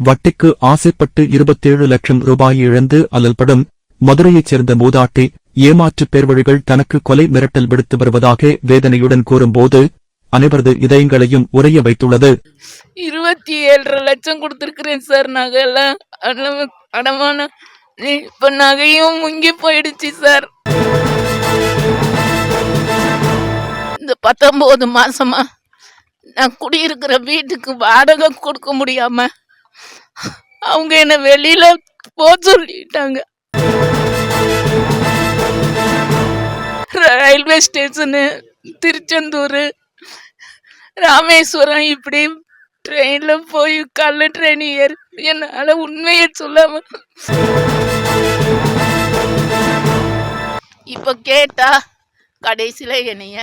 வட்டிக்கு ஆசைப்பட்டு இருபத்தேழு லட்சம் ரூபாய் இழந்து அலல்படும் மதுரையைச் சேர்ந்த மூதாட்டி ஏமாற்றுப் பேர்வழிகள் தனக்கு கொலை மிரட்டல் விடுத்து வருவதாக வேதனையுடன் கூறும்போது அனைவரது இதயங்களையும் உரைய வைத்துள்ளது. இருபத்தி ஏழரை லட்சம் கொடுத்துருக்கிறேன் சார் நகையெல்லாம் அடமான இப்ப நகையும் முங்கி போயிடுச்சு சார். இந்த பத்தொன்பது மாசமா நான் குடியிருக்கிற வீட்டுக்கு வாடகை கொடுக்க முடியாம அவங்க என்ன வெளியில போ சொல்லிட்டாங்க. ரயில்வே ஸ்டேஷனு திருச்செந்தூர் ராமேஸ்வரம் இப்படி ட்ரெயினில் போய் கல்ல ட்ரெயின் ஏறி என்னால் உண்மையை சொல்லாம இப்போ கேட்டா கடைசியில் என்னைய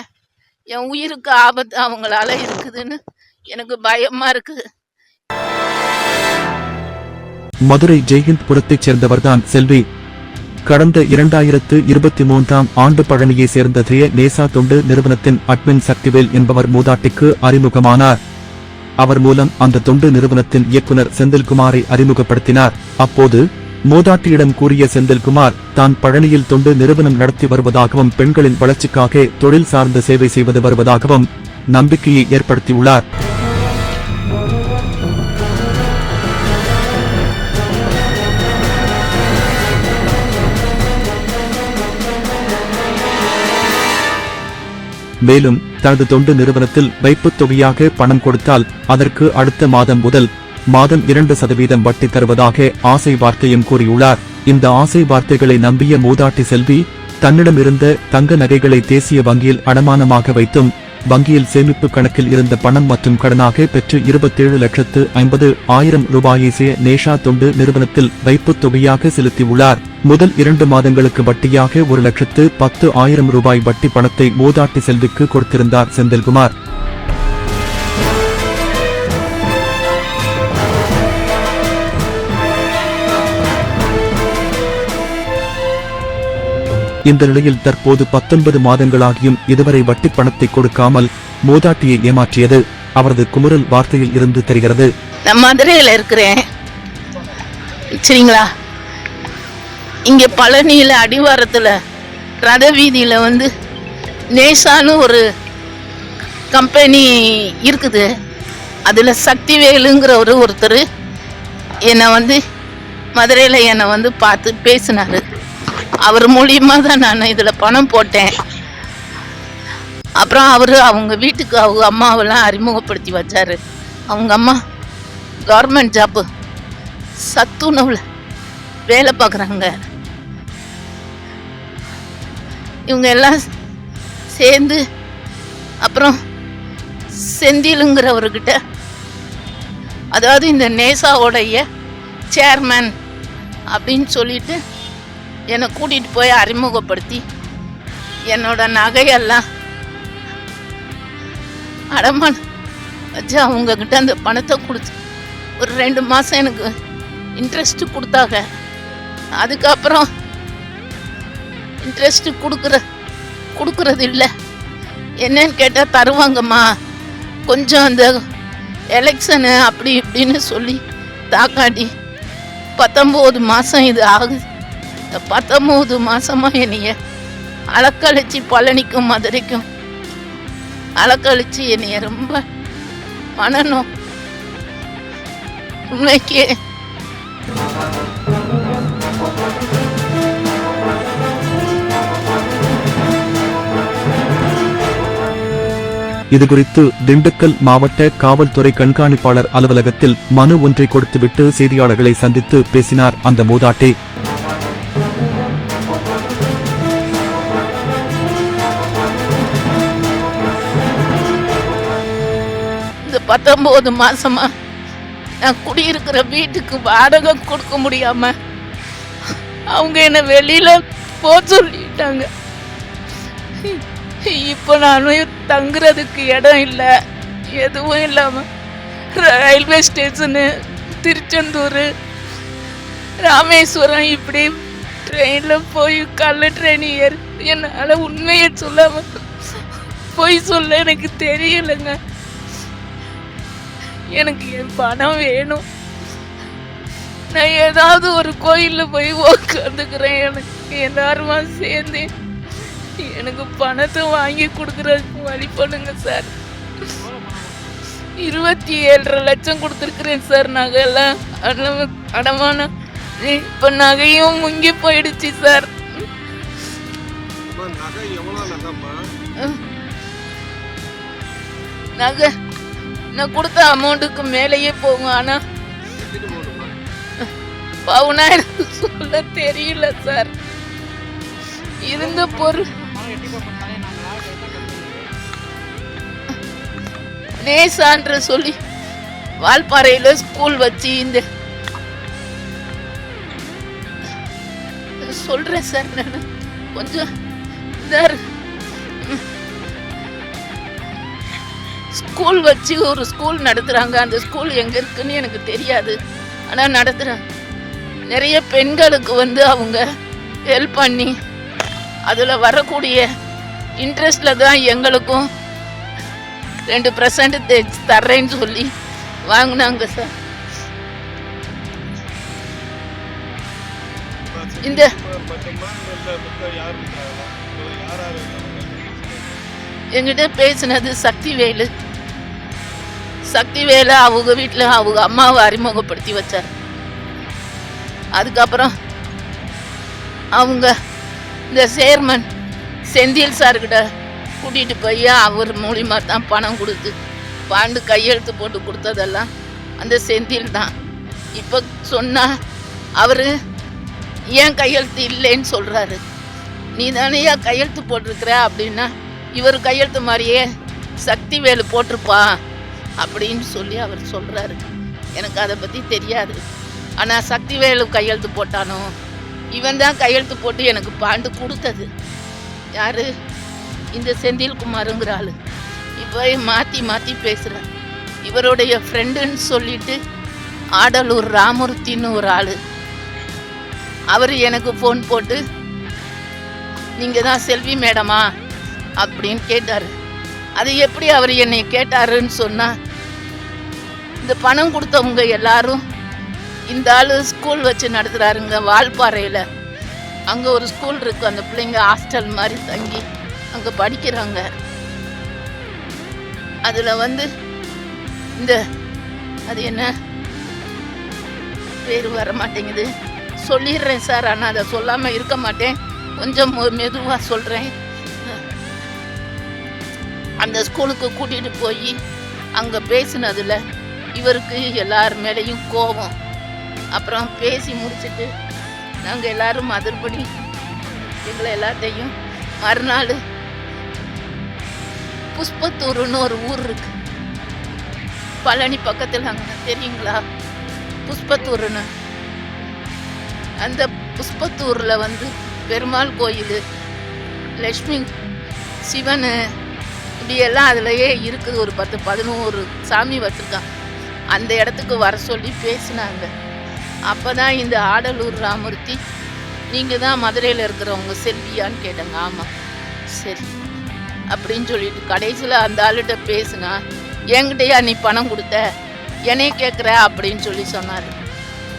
என் உயிருக்கு ஆபத்து அவங்களால இருக்குதுன்னு எனக்கு பயமாக இருக்குது. மதுரை ஜெய்ஹிந்த் புரத்தைச் சேர்ந்தவர்தான் செல்வி. கடந்த இரண்டாயிரத்து இருபத்தி மூன்றாம் ஆண்டு பழனியைச் சேர்ந்த திரிய நேசா தொண்டு நிறுவனத்தின் அட்மின் சக்திவேல் என்பவர் மூதாட்டிக்கு அறிமுகமானார். அவர் மூலம் அந்த தொண்டு நிறுவனத்தின் இயக்குனர் செந்தில்குமாரை அறிமுகப்படுத்தினார். அப்போது மூதாட்டியிடம் கூறிய செந்தில்குமார் தான் பழனியில் தொண்டு நிறுவனம் நடத்தி வருவதாகவும் பெண்களின் வளர்ச்சிக்காக தொழில் சார்ந்த சேவை செய்வது வருவதாகவும் நம்பிக்கையை ஏற்படுத்தியுள்ளார். மேலும் தனது தொண்டு நிறுவனத்தில் வைப்புத் தொகையாக பணம் கொடுத்தால் அதற்கு அடுத்த மாதம் முதல் மாதம் இரண்டு சதவீதம் வட்டி தருவதாக ஆசை வார்த்தையும் கூறியுள்ளார். இந்த ஆசை வார்த்தைகளை நம்பிய மூதாட்டி செல்வி தன்னிடமிருந்த தங்க நகைகளை தேசிய வங்கியில் அடமானமாக வைத்தும் வங்கியில் சேமிப்பு கணக்கில் இருந்த பணம் மற்றும் கடனாக பெற்று இருபத்தேழு லட்சத்து ஐம்பது ஆயிரம் ரூபாயை சே நேஷா தொண்டு நிறுவனத்தில் வைப்புத் தொகையாக செலுத்தியுள்ளார். முதல் இரண்டு மாதங்களுக்கு வட்டியாக ஒரு லட்சத்து பத்து ஆயிரம் ரூபாய் வட்டி பணத்தை மூதாட்டி செல்விக்கு கொடுத்திருந்தார் செந்தில்குமார். இந்த நிலையில் தற்போது பத்தொன்பது மாதங்களாகியும் இதுவரை வட்டி பணத்தை கொடுக்காமல் மூதாட்டியை ஏமாற்றியது. அவரது குமுறல் வார்த்தையில் இருந்து தெரிகிறது. நான் மதுரையில் இருக்கிறேன். சரிங்களா? இங்கே பழனியில் அடிவாரத்தில் ரத வீதியில் வந்து நேசான்னு ஒரு கம்பெனி இருக்குது. அதில் சக்திவேலுங்கிற ஒருத்தர் என்னை வந்து மதுரையில் என்னை வந்து பார்த்து பேசினார். அவர் மூலியமாக தான் நான் இதில் பணம் போட்டேன். அப்புறம் அவர் அவங்க வீட்டுக்கு அவங்க அம்மாவெல்லாம் அறிமுகப்படுத்தி வச்சார். அவங்க அம்மா கவர்மெண்ட் ஜாப்பு சத்துணவில் வேலை பார்க்குறாங்க இவங்க எல்லாம் சேர்ந்து அப்புறம் செந்திலுங்கிறவர்கிட்ட அதாவது இந்த நேசாவோடைய சேர்மேன் அப்படின்னு சொல்லிட்டு என்னை கூட்டிகிட்டு போய் அறிமுகப்படுத்தி என்னோட நகையெல்லாம் அடமான வச்சு அவங்கக்கிட்ட அந்த பணத்தை கொடுத்து ஒரு ரெண்டு மாதம் எனக்கு இன்ட்ரெஸ்ட்டு கொடுத்தாங்க. அதுக்கப்புறம் இன்ட்ரெஸ்ட்டு கொடுக்குற கொடுக்குறது இல்லை. என்னன்னு கேட்டால் தருவாங்கம்மா. கொஞ்சம் அந்த எலெக்ஷனு அப்படி இப்படின்னு சொல்லி தாக்காட்டி பத்தொம்போது மாதம் இது ஆகுது. பத்தொம்போது மாதமாக என்னைய அலக்கழிச்சு பழனிக்கும் மதுரைக்கும். அலக்கழிச்சு என்னைய ரொம்ப மனநோ இது இதுகுறித்து திண்டுக்கல் மாவட்ட காவல்துறை கண்காணிப்பாளர் அலுவலகத்தில் மனு ஒன்றை கொடுத்துவிட்டு செய்தியாளர்களை சந்தித்து பேசினார் அந்த மூதாட்டி. பத்தொம்போது மாசமா நான் குடியிருக்கிற வீட்டுக்கு வாடகை கொடுக்க முடியாம அவங்க என்ன வெளியில போ சொல்லிட்டாங்க. இப்போ நானும் தங்குறதுக்கு இடம் இல்லை. எதுவும் இல்லாம ரயில்வே ஸ்டேஷனு திருச்செந்தூர் ராமேஸ்வரம் இப்படி ட்ரெயினில் போய் கள்ள ட்ரெயின் ஏறி என்னால் உண்மையை சொல்லாமல் பொய் சொல்ல எனக்கு தெரியலைங்க. எனக்கு என் பணம் வேணும். நான் ஏதாவது ஒரு கோயில்ல போய் உட்காந்துக்கிறேன் எனக்கு எல்லாருமா சேர்ந்து எனக்கு பணத்தை வாங்கி கொடுக்குறதுக்கு வழி பண்ணுங்க சார். இருபத்தி ஏழரை லட்சம் கொடுத்துருக்குறேன் சார். நகையெல்லாம் அடம அடமானம் இப்போ நகையும் முங்கி போயிடுச்சு சார். நகை நான் கொடுத்த அமௌண்ட்டுக்கு மேலேயே போகும் ஆனா பவுனா எனக்கு சொல்ல தெரியல சார். இருந்த பொருள். நேசான்ற சொல்லி வால்பாறையில ஸ்கூல் வச்சு இந்த சொல்றேன் சார் நான் கொஞ்சம் இதாக இருக்கு. ஸ்கூல் வச்சு ஒரு ஸ்கூல் நடத்துறாங்க. அந்த ஸ்கூல் எங்க இருக்குன்னு எனக்கு தெரியாது. ஆனா நடத்துறாங்க. நிறைய பெண்களுக்கு வந்து அவங்க ஹெல்ப் பண்ணி அதில் வரக்கூடிய இன்ட்ரெஸ்டில் தான் எங்களுக்கும் ரெண்டு பர்சன்ட் தர்றேன்னு சொல்லி வாங்கினாங்க சார் இந்த என்கிட்ட பேசினது சக்திவேலு. சக்திவேலு அவங்க வீட்டில் அவங்க அம்மாவை அறிமுகப்படுத்தி வச்சார். அதுக்கப்புறம் அவங்க இந்த சேர்மன் செந்தில் சார்கிட்ட கூட்டிகிட்டு போய் அவர் மூலியமாக தான் பணம் கொடுத்து பாண்டு கையெழுத்து போட்டு கொடுத்ததெல்லாம் அந்த செந்தில் தான். இப்போ சொன்னால் அவர் ஏன் கையெழுத்து இல்லைன்னு சொல்கிறாரு நீ தானேயா கையெழுத்து போட்டிருக்கிற அப்படின்னா இவர் கையெழுத்து மாதிரியே சக்தி வேலு போட்டிருப்பா அப்படின்னு சொல்லி அவர் சொல்கிறாரு எனக்கு அதை பற்றி தெரியாது. ஆனால் சக்தி வேலு கையெழுத்து போட்டானோ இவன் தான் கையெழுத்து போட்டு எனக்கு பாண்டு கொடுத்தது. யாரு? இந்த செந்தில்குமாருங்கிற ஆள். இப்போ மாற்றி மாற்றி பேசுகிறேன் இவருடைய ஃப்ரெண்டுன்னு சொல்லிட்டு ஆடலூர் ராமூர்த்தின்னு ஒரு ஆள். அவர் எனக்கு ஃபோன் போட்டு நீங்கள் தான் செல்வி மேடமா? அப்படின்னு கேட்டார். அது எப்படி அவர் என்னை கேட்டாருன்னு சொன்னால் இந்த பணம் கொடுத்தவங்க எல்லாரும் இந்த ஆள் ஸ்கூல் வச்சு நடத்துகிறாருங்க வால்பாறையில். அங்கே ஒரு ஸ்கூல் இருக்கு அந்த பிள்ளைங்க ஹாஸ்டல் மாதிரி தங்கி அங்கே படிக்கிறாங்க. அதில் வந்து இந்த அது என்ன? பேர் வர மாட்டேங்குது. சொல்லிடுறேன் சார் ஆனால் அதை சொல்லாமல் இருக்க மாட்டேன். கொஞ்சம் மெதுவாக சொல்கிறேன் அந்த ஸ்கூலுக்கு கூட்டிகிட்டு போய் அங்கே பேசினதில் இவருக்கு எல்லார் மேலேயும் கோபம். அப்புறம் பேசி முடிச்சிட்டு நாங்கள் எல்லோரும் மதுர்படி எங்களை எல்லாத்தையும் மறுநாள் புஷ்பத்தூருன்னு ஒரு ஊர் இருக்கு. பழனி பக்கத்தில் அங்கே தெரியுங்களா? புஷ்பத்தூருன்னு அந்த புஷ்பத்தூரில் வந்து பெருமாள் கோயில் லக்ஷ்மி சிவன் இப்படியெல்லாம் அதுலயே இருக்குது. ஒரு பத்து பதினோரு சாமி வச்சுருக்கான் அந்த இடத்துக்கு வர சொல்லி பேசினாங்க. அப்போ தான் இந்த ஆடலூர் ராமூர்த்தி நீங்கள் தான் மதுரையில் இருக்கிறவங்க செல்வியான்னு கேட்டாங்க. ஆமாம் சரி அப்படின்னு சொல்லிட்டு கடைசியில் அந்த ஆளுகிட்ட பேசுனா என்கிட்டயா நீ பணம் கொடுத்த? என்னைய கேட்குற அப்படின்னு சொல்லி சொன்னார்.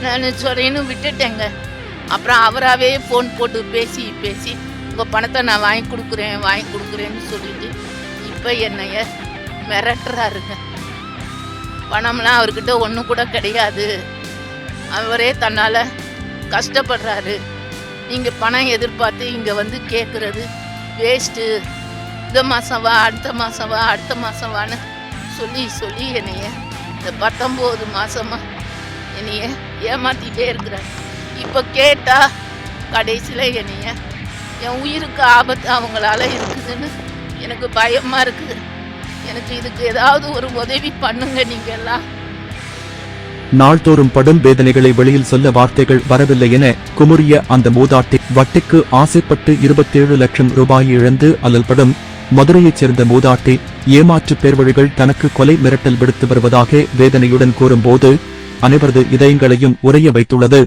நான் சொல்கிறேன்னு விட்டுட்டேங்க. அப்புறம் அவராகவே ஃபோன் போட்டு பேசி பேசி உங்கள் பணத்தை நான் வாங்கி கொடுக்குறேன் வாங்கி கொடுக்குறேன்னு சொல்லிட்டு இப்போ என்னைய மிரட்டுறாருங்க. பணம்லாம் அவர்கிட்ட ஒன்றும் கூட கிடையாது. அவரே தன்னால் கஷ்டப்படுறாரு. நீங்கள் பணம் எதிர்பார்த்து இங்கே வந்து கேட்குறது வேஸ்ட்டு இந்த மாதம் வா அடுத்த மாதம் வா அடுத்த மாதம் வான்னு சொல்லி சொல்லி என்னைய இந்த பத்தொம்போது மாதமா என்னைய ஏமாற்றிட்டே இருக்கிறார். இப்போ கேட்டால் கடைசியில் என்னைய என் உயிருக்கு ஆபத்து அவங்களால இருக்குதுன்னு எனக்கு பயமா இருக்குது எனக்கு இதுக்கு ஏதாவது ஒரு உதவி பண்ணுங்க நீங்க எல்லாம் நாள்தோறும் படும் வேதனைகளை வெளியில் சொல்ல வார்த்தைகள் வரவில்லை என குமுறிய அந்த மூதாட்டி வட்டிக்கு ஆசைப்பட்டு இருபத்தேழு லட்சம் ரூபாய் இழந்து அலல்படும் மதுரையைச் சேர்ந்த மூதாட்டி ஏமாற்று பேர்வழிகள் தனக்கு கொலை மிரட்டல் விடுத்து வருவதாக வேதனையுடன் கூறும்போது அனைவரது இதயங்களையும் உறைய வைத்துள்ளது.